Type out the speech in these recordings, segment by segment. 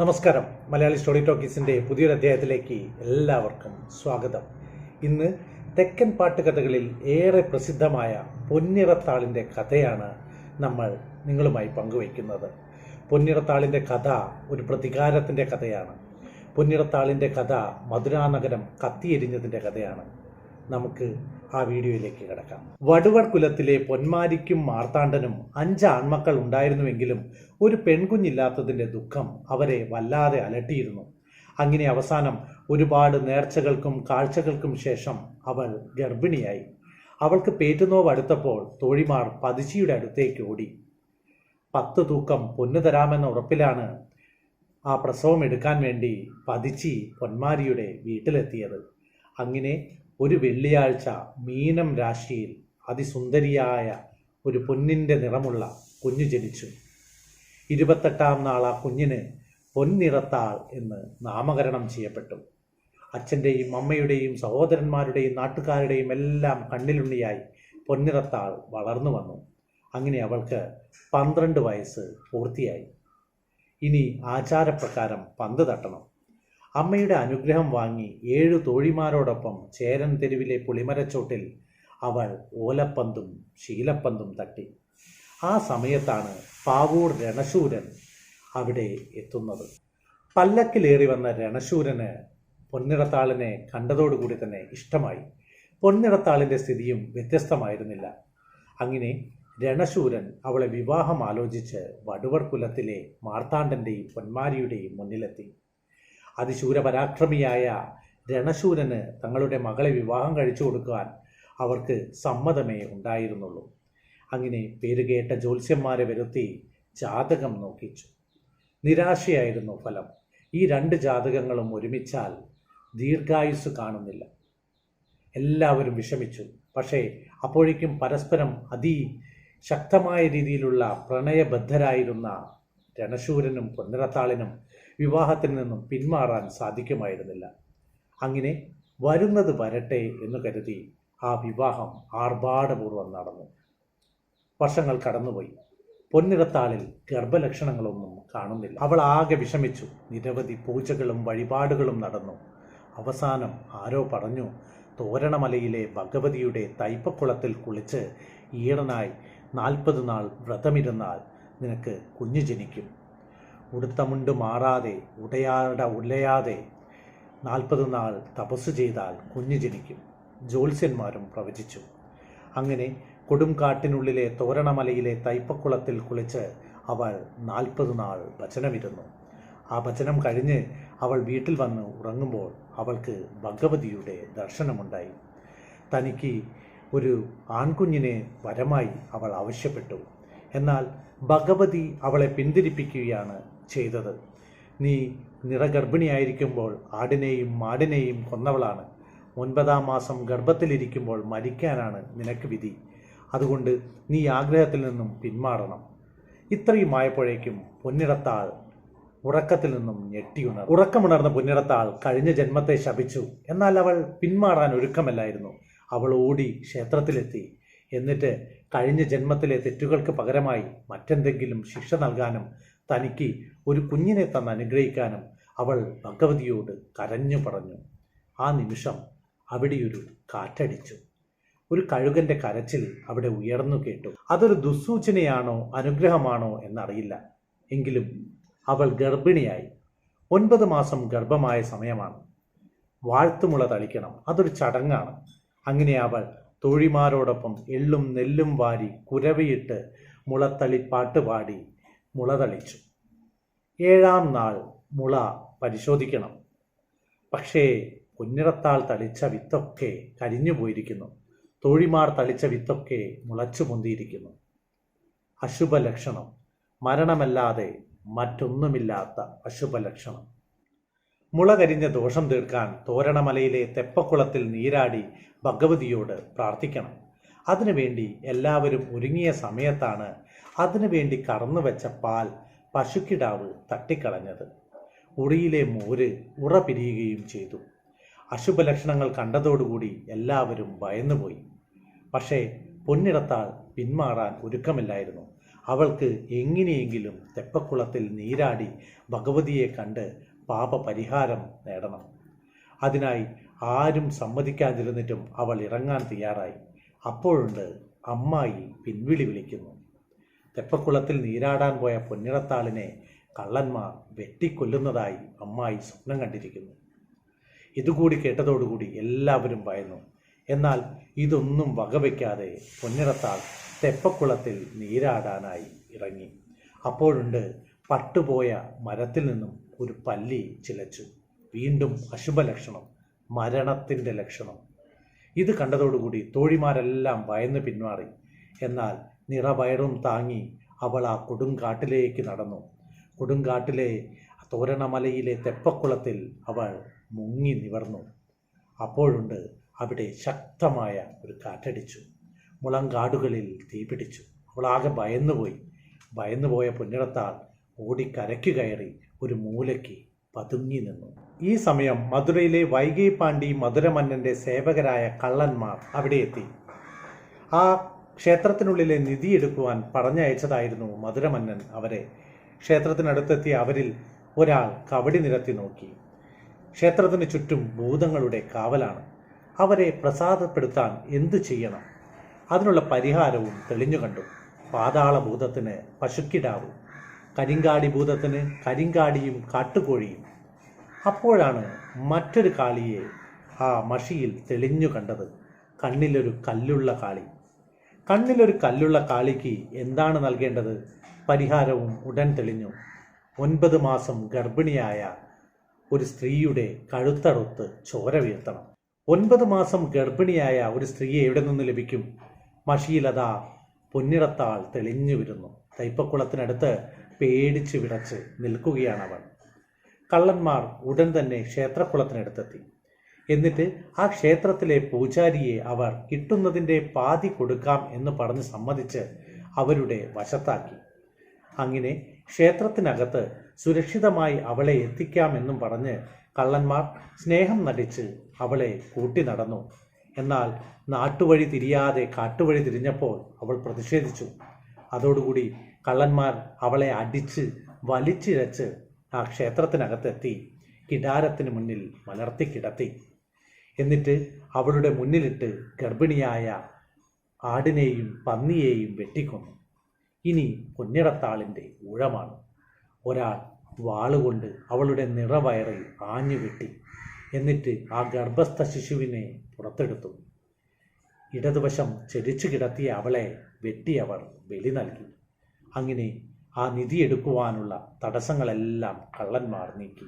നമസ്കാരം. മലയാളി സ്റ്റോറി ടോക്കീസിന്റെ പുതിയൊരു അധ്യായത്തിലേക്ക് എല്ലാവർക്കും സ്വാഗതം. ഇന്ന് തെക്കൻ പാട്ടുകഥകളിൽ ഏറെ പ്രസിദ്ധമായ പൊന്നിറത്താളിന്റെ കഥയാണ് നമ്മൾ നിങ്ങളുമായി പങ്കുവയ്ക്കുന്നത്. പൊന്നിറത്താളിന്റെ കഥ ഒരു പ്രതികാരത്തിന്റെ കഥയാണ്. പൊന്നിറത്താളിന്റെ കഥ മധുരാനഗരം കത്തിയെരിഞ്ഞതിന്റെ കഥയാണ്. നമുക്ക് ആ വീഡിയോയിലേക്ക് കിടക്കാം. വടുവർ കുലത്തിലെ പൊന്മാരിക്കും മാർത്താണ്ഡനും അഞ്ച് ആൺമക്കൾ ഉണ്ടായിരുന്നുവെങ്കിലും ഒരു പെൺകുഞ്ഞില്ലാത്തതിന്റെ ദുഃഖം അവരെ വല്ലാതെ അലട്ടിയിരുന്നു. അങ്ങനെ അവസാനം ഒരുപാട് നേർച്ചകൾക്കും കാഴ്ചകൾക്കും ശേഷം അവൾ ഗർഭിണിയായി. അവൾക്ക് പേറ്റുനോവ് അടുത്തപ്പോൾ തോഴിമാർ പതിശിയുടെ അടുത്തേക്ക് ഓടി. പത്ത് തൂക്കം പൊന്നു തരാമെന്ന ഉറപ്പിലാണ് ആ പ്രസവം എടുക്കാൻ വേണ്ടി പതിച്ചി പൊന്മാരിയുടെ വീട്ടിലെത്തിയത്. അങ്ങനെ ഒരു വെള്ളിയാഴ്ച മീനം രാശിയിൽ അതിസുന്ദരിയായ ഒരു പൊന്നിന്റെ നിറമുള്ള കുഞ്ഞു ജനിച്ചു. ഇരുപത്തെട്ടാം നാൾ ആ കുഞ്ഞിന് പൊന്നിറത്താൾ എന്ന് നാമകരണം ചെയ്യപ്പെട്ടു. അച്ഛന്റെയും അമ്മയുടെയും സഹോദരന്മാരുടെയും നാട്ടുകാരുടെയും എല്ലാം കണ്ണിലുണ്ണിയായി പൊന്നിറത്താൾ വളർന്നു വന്നു. അങ്ങനെ അവൾക്ക് പന്ത്രണ്ട് വയസ്സ് പൂർത്തിയായി. ഇനി ആചാരപ്രകാരം പന്ത് തട്ടണം. അമ്മയുടെ അനുഗ്രഹം വാങ്ങി ഏഴു തോഴിമാരോടൊപ്പം ചേരൻ തെരുവിലെ പുളിമരച്ചോട്ടിൽ അവൾ ഓലപ്പന്തും ശീലപ്പന്തും തട്ടി. ആ സമയത്താണ് പാവൂർ രണശൂരൻ അവിടെ എത്തുന്നത്. പല്ലക്കിലേറി വന്ന രണശൂരന് പൊന്നിടത്താളിനെ കണ്ടതോടുകൂടി തന്നെ ഇഷ്ടമായി. പൊന്നിടത്താളിന്റെ സ്ഥിതിയും വ്യത്യസ്തമായിരുന്നില്ല. അങ്ങനെ രണശൂരൻ അവളെ വിവാഹം ആലോചിച്ച് വടുവർ കുലത്തിലെ മാർത്താണ്ഡന്റെയും പൊന്മാരിയുടെയും മുന്നിലെത്തി. അതിശൂരപരാക്രമിയായ രണശൂരന് തങ്ങളുടെ മകളെ വിവാഹം കഴിച്ചു കൊടുക്കുവാൻ അവർക്ക് സമ്മതമേ ഉണ്ടായിരുന്നുള്ളൂ. അങ്ങനെ പേരുകേട്ട ജ്യോത്സ്യന്മാരെ വരുത്തി ജാതകം നോക്കിച്ചു. നിരാശയായിരുന്നു ഫലം. ഈ രണ്ട് ജാതകങ്ങളും ഒരുമിച്ചാൽ ദീർഘായുസ് കാണുന്നില്ല. എല്ലാവരും വിഷമിച്ചു. പക്ഷേ അപ്പോഴേക്കും പരസ്പരം അതി ശക്തമായ രീതിയിലുള്ള പ്രണയബദ്ധരായിരുന്ന രണശൂരനും പൊന്നിറത്താളിനും വിവാഹത്തിൽ നിന്നും പിന്മാറാൻ സാധിക്കുമായിരുന്നില്ല. അങ്ങനെ വരുന്നത് വരട്ടെ എന്ന് കരുതി ആ വിവാഹം ആർഭാടപൂർവം നടന്നു. വർഷങ്ങൾ കടന്നുപോയി. പൊന്നിടത്താളിൽ ഗർഭലക്ഷണങ്ങളൊന്നും കാണുന്നില്ല. അവൾ ആകെ വിഷമിച്ചു. നിരവധി പൂജകളും വഴിപാടുകളും നടന്നു. അവസാനം ആരോ പറഞ്ഞു തോരണമലയിലെ ഭഗവതിയുടെ തൈപ്പക്കുളത്തിൽ കുളിച്ച് ഈറനായി നാൽപ്പത് നാൾ വ്രതമിരുന്നാൽ നിനക്ക് കുഞ്ഞു ജനിക്കും. ഉടുത്ത മുണ്ട് മാറാതെ ഉടയാട ഉലയാതെ നാൽപ്പത് നാൾ തപസ് ചെയ്താൽ കുഞ്ഞു ജനിക്കും. ജ്യോത്സ്യന്മാരും പ്രവചിച്ചു. അങ്ങനെ കൊടുംകാട്ടിനുള്ളിലെ തോരണമലയിലെ തൈപ്പക്കുളത്തിൽ കുളിച്ച് അവൾ നാൽപ്പത് നാൾ ഭജനമിരുന്നു. ആ ഭജനം കഴിഞ്ഞ് അവൾ വീട്ടിൽ വന്ന് ഉറങ്ങുമ്പോൾ അവൾക്ക് ഭഗവതിയുടെ ദർശനമുണ്ടായി. തനിക്ക് ഒരു ആൺകുഞ്ഞിനെ വരമായി അവൾ ആവശ്യപ്പെട്ടു. എന്നാൽ ഭഗവതി അവളെ പിന്തിരിപ്പിക്കുകയാണ് ചെയ്തത്. നീ നിറഗർഭിണിയായിരിക്കുമ്പോൾ ആടിനെയും മാടിനെയും കൊന്നവളാണ്. ഒൻപതാം മാസം ഗർഭത്തിലിരിക്കുമ്പോൾ മരിക്കാനാണ് നിനക്ക് വിധി. അതുകൊണ്ട് നീ ആഗ്രഹത്തിൽ നിന്നും പിന്മാറണം. ഇത്രയും ഇത്രയുമായപ്പോഴേക്കും പൊന്നിടത്താൾ ഉറക്കത്തിൽ നിന്നും ഞെട്ടിയുണർ ഉറക്കമുണർന്ന പൊന്നിടത്താൾ കഴിഞ്ഞ ജന്മത്തെ ശപിച്ചു. എന്നാൽ അവൾ പിന്മാറാൻ ഒരുക്കമല്ലായിരുന്നു. അവൾ ഓടി ക്ഷേത്രത്തിലെത്തി. എന്നിട്ട് കഴിഞ്ഞ ജന്മത്തിലെ തെറ്റുകൾക്ക് പകരമായി മറ്റെന്തെങ്കിലും ശിക്ഷ നൽകാനും തനിക്ക് ഒരു കുഞ്ഞിനെ തന്ന് അനുഗ്രഹിക്കാനും അവൾ ഭഗവതിയോട് കരഞ്ഞു പറഞ്ഞു. ആ നിമിഷം അവിടെയൊരു കാറ്റടിച്ചു. ഒരു കഴുകന്റെ കരച്ചിൽ അവിടെ ഉയർന്നു കേട്ടു. അതൊരു ദുസ്സൂചനയാണോ അനുഗ്രഹമാണോ എന്നറിയില്ല. എങ്കിലും അവൾ ഗർഭിണിയായി. ഒൻപത് മാസം ഗർഭമായ സമയമാണ്. വാഴ്ത്തുമുള തളിക്കണം. അതൊരു ചടങ്ങാണ്. അങ്ങനെ അവൾ തോഴിമാരോടൊപ്പം എള്ളും നെല്ലും വാരി കുരവിയിട്ട് മുളത്തളിപ്പാട്ട് പാടി മുള തളിച്ചു ഏഴാം നാൾ മുള പരിശോധിക്കണം. പക്ഷേ പൊന്നിറത്താൾ തളിച്ച വിത്തൊക്കെ കരിഞ്ഞു പോയിരിക്കുന്നു. തോഴിമാർ തളിച്ച വിത്തൊക്കെ മുളച്ചു പൊന്തിയിരിക്കുന്നു. അശുഭലക്ഷണം. മരണമല്ലാതെ മറ്റൊന്നുമില്ലാത്ത അശുഭലക്ഷണം. മുള കരിഞ്ഞ ദോഷം തീർക്കാൻ തോരണമലയിലെ തെപ്പക്കുളത്തിൽ നീരാടി ഭഗവതിയോട് പ്രാർത്ഥിക്കണം. അതിനുവേണ്ടി എല്ലാവരും ഒരുങ്ങിയ സമയത്താണ് അതിനുവേണ്ടി കറന്നുവെച്ച പാൽ പശുക്കിടാവ് തട്ടിക്കളഞ്ഞത്. ഉറിയിലെ മോര് ഉറ പിരിയുകയും ചെയ്തു. അശുഭലക്ഷണങ്ങൾ കണ്ടതോടുകൂടി എല്ലാവരും ഭയന്നുപോയി. പക്ഷേ പൊന്നിടത്താൽ പിന്മാറാൻ ഒരുക്കമില്ലായിരുന്നു. അവൾക്ക് എങ്ങനെയെങ്കിലും തെപ്പക്കുളത്തിൽ നീരാടി ഭഗവതിയെ കണ്ട് പാപപരിഹാരം നേടണം. അതിനായി ആരും സമ്മതിക്കാതിരുന്നിട്ടും അവൾ ഇറങ്ങാൻ തയ്യാറായി. അപ്പോഴുണ്ട് അമ്മായി പിൻവിളി വിളിക്കുന്നു. തെപ്പക്കുളത്തിൽ നീരാടാൻ പോയ പൊന്നിടത്താളിനെ കള്ളന്മാർ വെട്ടിക്കൊല്ലുന്നതായി അമ്മായി സ്വപ്നം കണ്ടിരിക്കുന്നു. ഇതുകൂടി കേട്ടതോടുകൂടി എല്ലാവരും ഭയന്നു. എന്നാൽ ഇതൊന്നും വകവയ്ക്കാതെ പൊന്നിടത്താൾ തെപ്പക്കുളത്തിൽ നീരാടാനായി ഇറങ്ങി. അപ്പോഴുണ്ട് പട്ടുപോയ മരത്തിൽ നിന്നും ഒരു പല്ലി ചിലച്ചു. വീണ്ടും അശുഭലക്ഷണം മരണത്തിന്റെ ലക്ഷണം. ഇത് കണ്ടതോടുകൂടി തോഴിമാരെല്ലാം ഭയന്ന് പിന്മാറി എന്നാൽ നിറവയറും താങ്ങി അവൾ ആ കൊടുങ്കാട്ടിലേക്ക് നടന്നു. കൊടുങ്കാട്ടിലെ തോരണമലയിലെ തെപ്പക്കുളത്തിൽ അവൾ മുങ്ങി നിവർന്നു. അപ്പോഴുണ്ട് അവിടെ ശക്തമായ ഒരു കാറ്റടിച്ചു. മുളങ്കാടുകളിൽ തീപിടിച്ചു അവളാകെ ഭയന്നുപോയി. ഭയന്നുപോയ ഓടി ഓടിക്കരയ്ക്ക് കയറി ഒരു മൂലയ്ക്ക് പതുങ്ങി നിന്നു. ഈ സമയം മധുരയിലെ വൈകൈ പാണ്ഡി മധുരമന്നന്റെ സേവകരായ കള്ളന്മാർ അവിടെ എത്തി. ആ ക്ഷേത്രത്തിനുള്ളിലെ നിധി എടുക്കുവാൻ പറഞ്ഞയച്ചതായിരുന്നു മധുരമന്നൻ അവരെ. ക്ഷേത്രത്തിനടുത്തെത്തിയ അവരിൽ ഒരാൾ കവടി നിരത്തി നോക്കി. ക്ഷേത്രത്തിന് ചുറ്റും ഭൂതങ്ങളുടെ കാവലാണ്. അവരെ പ്രസാദപ്പെടുത്താൻ എന്തു ചെയ്യണം? അതിനുള്ള പരിഹാരവും തെളിഞ്ഞു കണ്ടു. പാതാള ഭൂതത്തിന് പശുക്കിടാവും. കരിങ്കാടി ഭൂതത്തിന് കരിങ്കാടിയും കാട്ടുകോഴിയും. അപ്പോഴാണ് മറ്റൊരു കാളിയെ ആ മഷിയിൽ തെളിഞ്ഞു കണ്ടത്. കണ്ണിലൊരു കല്ലുള്ള കാളി. കണ്ണിലൊരു കല്ലുള്ള കാളിക്ക് എന്താണ് നൽകേണ്ടത്? പരിഹാരവും ഉടൻ തെളിഞ്ഞു. ഒൻപത് മാസം ഗർഭിണിയായ ഒരു സ്ത്രീയുടെ കഴുത്തറുത്ത് ചോര വീഴ്ത്തണം ഒൻപത് മാസം ഗർഭിണിയായ ഒരു സ്ത്രീയെ എവിടെ നിന്ന് ലഭിക്കും? മഷിയിലതാ പൊന്നിടത്താൾ തെളിഞ്ഞു വരുന്നു. തൈപ്പക്കുളത്തിനടുത്ത് പേടിച്ച് വിടച്ച് നിൽക്കുകയാണ് അവൾ കള്ളന്മാർ ഉടൻ തന്നെ ക്ഷേത്രക്കുളത്തിനടുത്തെത്തി. എന്നിട്ട് ആ ക്ഷേത്രത്തിലെ പൂജാരിയെ അവർ കിട്ടുന്നതിന്റെ പാതി കൊടുക്കാം എന്ന് പറഞ്ഞ് സമ്മതിച്ച് അവരുടെ വശത്താക്കി. അങ്ങനെ ക്ഷേത്രത്തിനകത്ത് സുരക്ഷിതമായി അവളെ എത്തിക്കാം എന്നും പറഞ്ഞ് കള്ളന്മാർ സ്നേഹം നടിച്ച് അവളെ കൂട്ടി നടന്നു. എന്നാൽ നാട്ടുവഴി തിരിയാതെ കാട്ടുവഴി തിരിഞ്ഞപ്പോൾ അവൾ പ്രതിഷേധിച്ചു. അതോടുകൂടി കള്ളന്മാർ അവളെ അടിച്ച് വലിച്ചിഴച്ച് ആ ക്ഷേത്രത്തിനകത്തെത്തി കിടാരത്തിന് മുന്നിൽ മലർത്തി കിടത്തി. എന്നിട്ട് അവളുടെ മുന്നിലിട്ട് ഗർഭിണിയായ ആടിനെയും പന്നിയെയും വെട്ടിക്കൊന്നു. ഇനി പൊന്നിടത്താളിന്റെ ഊഴമാണ്. ഒരാൾ വാളുകൊണ്ട് അവളുടെ നിറവയറിൽ ആഞ്ഞു വെട്ടി എന്നിട്ട് ആ ഗർഭസ്ഥ ശിശുവിനെ പുറത്തെടുത്തു. ഇടതുവശം ചെരിച്ചു കിടത്തിയ അവളെ വെട്ടി അവർ ബലി നൽകി. അങ്ങനെ ആ നിധി എടുക്കുവാനുള്ള തടസ്സങ്ങളെല്ലാം കള്ളന്മാർ നീക്കി.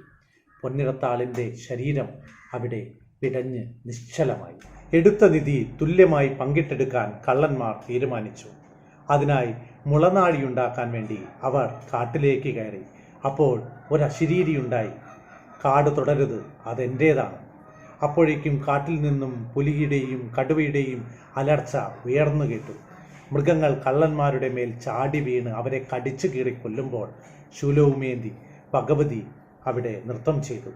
പൊന്നിറത്താളിന്റെ ശരീരം അവിടെ പിടഞ്ഞ് നിശ്ചലമായി. എടുത്ത നിധി തുല്യമായി പങ്കിട്ടെടുക്കാൻ കള്ളന്മാർ തീരുമാനിച്ചു. അതിനായി മുളനാഴിയുണ്ടാക്കാൻ വേണ്ടി അവർ കാട്ടിലേക്ക് കയറി. അപ്പോൾ ഒരു കാട് തുടരുത് അതെന്റേതാണ് അപ്പോഴേക്കും കാട്ടിൽ നിന്നും പുലിയുടെയും കടുവയുടെയും അലർച്ച ഉയർന്നു കേട്ടു. മൃഗങ്ങൾ കള്ളന്മാരുടെ മേൽ ചാടി വീണ് അവരെ കടിച്ചു കീറി കൊല്ലുമ്പോൾ ശൂലവുമേന്തി ഭഗവതി അവിടെ നൃത്തം ചെയ്തു.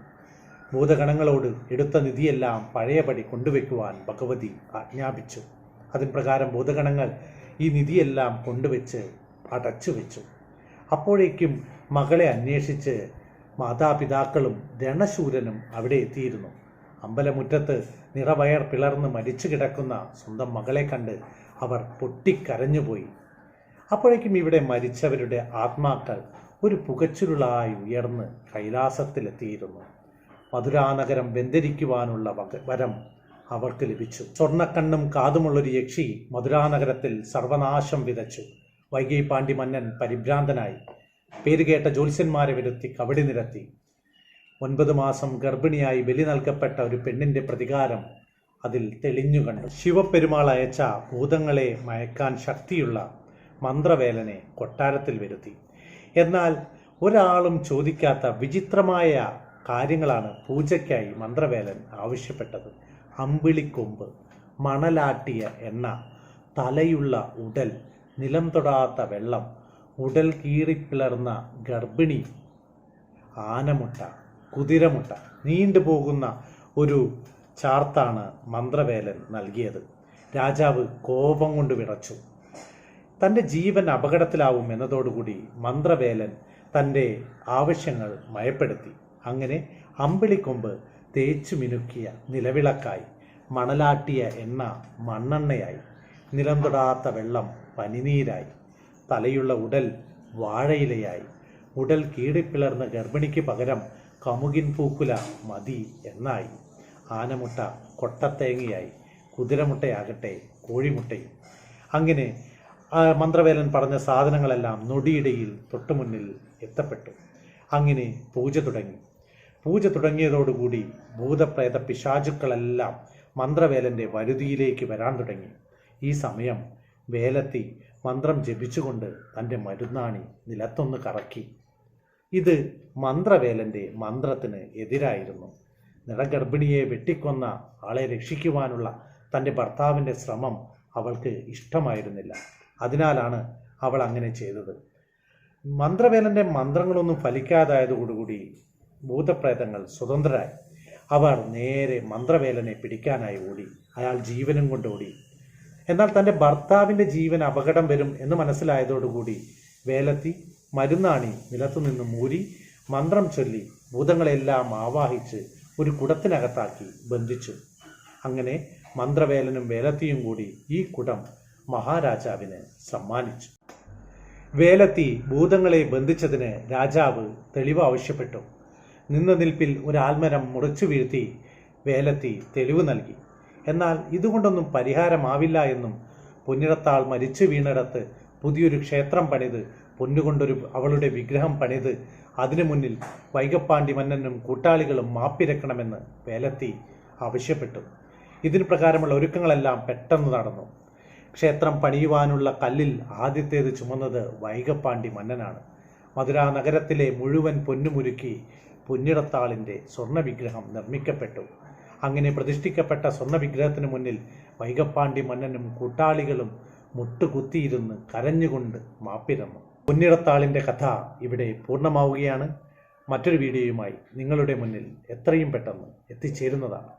ഭൂതഗണങ്ങളോട് എടുത്ത നിധിയെല്ലാം പഴയപടി കൊണ്ടുവയ്ക്കുവാൻ ഭഗവതി ആജ്ഞാപിച്ചു. അതിൻ പ്രകാരം ഭൂതഗണങ്ങൾ ഈ നിധിയെല്ലാം കൊണ്ടുവച്ച് അടച്ചു വെച്ചു. അപ്പോഴേക്കും മകളെ അന്വേഷിച്ച് മാതാപിതാക്കളും രണശൂരനും അവിടെ എത്തിയിരുന്നു. അമ്പലമുറ്റത്ത് നിറവയർ പിളർന്ന് മരിച്ചു കിടക്കുന്ന സ്വന്തം മകളെ കണ്ട് അവർ പൊട്ടിക്കരഞ്ഞുപോയി. അപ്പോഴേക്കും ഇവിടെ മരിച്ചവരുടെ ആത്മാക്കൾ ഒരു പുകച്ചുരുളായി ഉയർന്ന് കൈലാസത്തിലെത്തിയിരുന്നു. മധുരാനഗരം ബന്ധരിക്കുവാനുള്ള വരം അവർക്ക് ലഭിച്ചു. സ്വർണക്കണ്ണും കാതുമുള്ളൊരു യക്ഷി മധുരാനഗരത്തിൽ സർവനാശം വിതച്ചു. വൈകൈ പാണ്ഡിമന്നൻ പരിഭ്രാന്തനായി. പേരുകേട്ട ജ്യോത്സ്യന്മാരെ വരുത്തി കവടി നിരത്തി. ഒൻപത് മാസം ഗർഭിണിയായി ബലി നൽകപ്പെട്ട ഒരു പെണ്ണിന്റെ പ്രതികാരം അതിൽ തെളിഞ്ഞു കണ്ടു. ശിവപെരുമാൾ അയച്ച ഭൂതങ്ങളെ മയക്കാൻ ശക്തിയുള്ള മന്ത്രവേലനെ കൊട്ടാരത്തിൽ വരുത്തി. എന്നാൽ ഒരാളും ചോദിക്കാത്ത വിചിത്രമായ കാര്യങ്ങളാണ് പൂജയ്ക്കായി മന്ത്രവേലൻ ആവശ്യപ്പെട്ടത്. അമ്പിളിക്കൊമ്പ് മണലാട്ടിയ എണ്ണ തലയുള്ള ഉടൽ നിലം തൊടാത്ത വെള്ളം ഉടൽ കീറിപ്പിളർന്ന ഗർഭിണി ആനമുട്ട കുതിരമുട്ട നീണ്ടു പോകുന്ന ഒരു ചാർത്താണ് മന്ത്രവേലൻ നൽകിയത്. രാജാവ് കോപം കൊണ്ട് വിറച്ചു. തന്റെ ജീവൻ അപകടത്തിലാവും എന്നതോടുകൂടി മന്ത്രവേലൻ തന്റെ ആവശ്യങ്ങൾ മയപ്പെടുത്തി. അങ്ങനെ അമ്പിളിക്കൊമ്പ് തേച്ചു മിനുക്കിയ നിലവിളക്കായി മണലാട്ടിയ എണ്ണ മണ്ണെണ്ണയായി. നിലം തൊടാത്ത വെള്ളം പനിനീരായി. തലയുള്ള ഉടൽ വാഴയിലയായി. ഉടൽ കീറിപ്പിളർന്ന ഗർഭിണിക്ക് പകരം കമുകിൻ പൂക്കുല മതി എന്നായി. ആനമുട്ട കൊട്ടത്തേങ്ങയായി. കുതിരമുട്ടയാകട്ടെ കോഴിമുട്ടയും. അങ്ങനെ മന്ത്രവേലൻ പറഞ്ഞ സാധനങ്ങളെല്ലാം നൊടിയിടയിൽ തൊട്ടുമുന്നിൽ എത്തപ്പെട്ടു. അങ്ങനെ പൂജ തുടങ്ങി. പൂജ തുടങ്ങിയതോടുകൂടി ഭൂതപ്രേത പിശാചുക്കളെല്ലാം മന്ത്രവേലന്റെ വരുതിയിലേക്ക് വരാൻ തുടങ്ങി. ഈ സമയം വേലത്തി മന്ത്രം ജപിച്ചുകൊണ്ട് തന്റെ മരുന്നാണി നിലത്തൊന്ന് കറക്കി. ഇത് മന്ത്രവേലന്റെ മന്ത്രത്തിന് എതിരായിരുന്നു. നിറഗർഭിണിയെ വെട്ടിക്കൊന്ന ആളെ രക്ഷിക്കുവാനുള്ള തന്റെ ഭർത്താവിന്റെ ശ്രമം അവൾക്ക് ഇഷ്ടമായിരുന്നില്ല. അതിനാലാണ് അവൾ അങ്ങനെ ചെയ്തത്. മന്ത്രവേലന്റെ മന്ത്രങ്ങളൊന്നും ഫലിക്കാതായതോടുകൂടി ഭൂതപ്രേതങ്ങൾ സ്വതന്ത്രരായി. അവർ നേരെ മന്ത്രവേലനെ പിടിക്കാനായി ഓടി. അയാൾ ജീവനും കൊണ്ട് ഓടി. എന്നാൽ തന്റെ ഭർത്താവിന്റെ ജീവൻ അപകടം വരും എന്ന് മനസ്സിലായതോടുകൂടി വേലത്തി മരുന്നാണി നിലത്തുനിന്ന് മൂരി മന്ത്രം ചൊല്ലി ഭൂതങ്ങളെല്ലാം ആവാഹിച്ച് ഒരു കുടത്തിനകത്താക്കി ബന്ധിച്ചു. അങ്ങനെ മന്ത്രവേലനും വേലത്തിയും കൂടി ഈ കുടം മഹാരാജാവിന് സമ്മാനിച്ചു. വേലത്തി ഭൂതങ്ങളെ ബന്ധിച്ചതിന് രാജാവ് തെളിവ് ആവശ്യപ്പെട്ടു. നിന്ന നിൽപ്പിൽ ഒരു ആൽമരം മുറിച്ചു വീഴ്ത്തി വേലത്തി തെളിവ് നൽകി. എന്നാൽ ഇതുകൊണ്ടൊന്നും പരിഹാരമാവില്ല എന്നും പൊന്നിടത്താൾ മരിച്ചു വീണിടത്ത് പുതിയൊരു ക്ഷേത്രം പണിത് പൊന്നുകൊണ്ടൊരു അവളുടെ വിഗ്രഹം പണിത് അതിനു മുന്നിൽ വൈകപ്പാണ്ടി മന്നനും കൂട്ടാളികളും മാപ്പിരക്കണമെന്ന് വേലത്തി ആവശ്യപ്പെട്ടു. ഇതിന് പ്രകാരമുള്ള ഒരുക്കങ്ങളെല്ലാം പെട്ടെന്ന് നടന്നു. ക്ഷേത്രം പണിയുവാനുള്ള കല്ലിൽ ആദ്യത്തേത് ചുമന്നത് വൈകപ്പാണ്ടി മന്നനാണ്. മധുര നഗരത്തിലെ മുഴുവൻ പൊന്നുമുരുക്കി പൊന്നിടത്താളിന്റെ സ്വർണവിഗ്രഹം നിർമ്മിക്കപ്പെട്ടു. അങ്ങനെ പ്രതിഷ്ഠിക്കപ്പെട്ട സ്വർണവിഗ്രഹത്തിന് മുന്നിൽ വൈകപ്പാണ്ടി മന്നനും കൂട്ടാളികളും മുട്ടുകുത്തിയിരുന്ന് കരഞ്ഞുകൊണ്ട് മാപ്പിരന്നു. പൊന്നിടത്താളിന്റെ കഥ ഇവിടെ പൂർണമാവുകയാണ്. മറ്റൊരു വീഡിയോയുമായി നിങ്ങളുടെ മുന്നിൽ എത്രയും പെട്ടെന്ന് എത്തിച്ചേരുന്നതാണ്.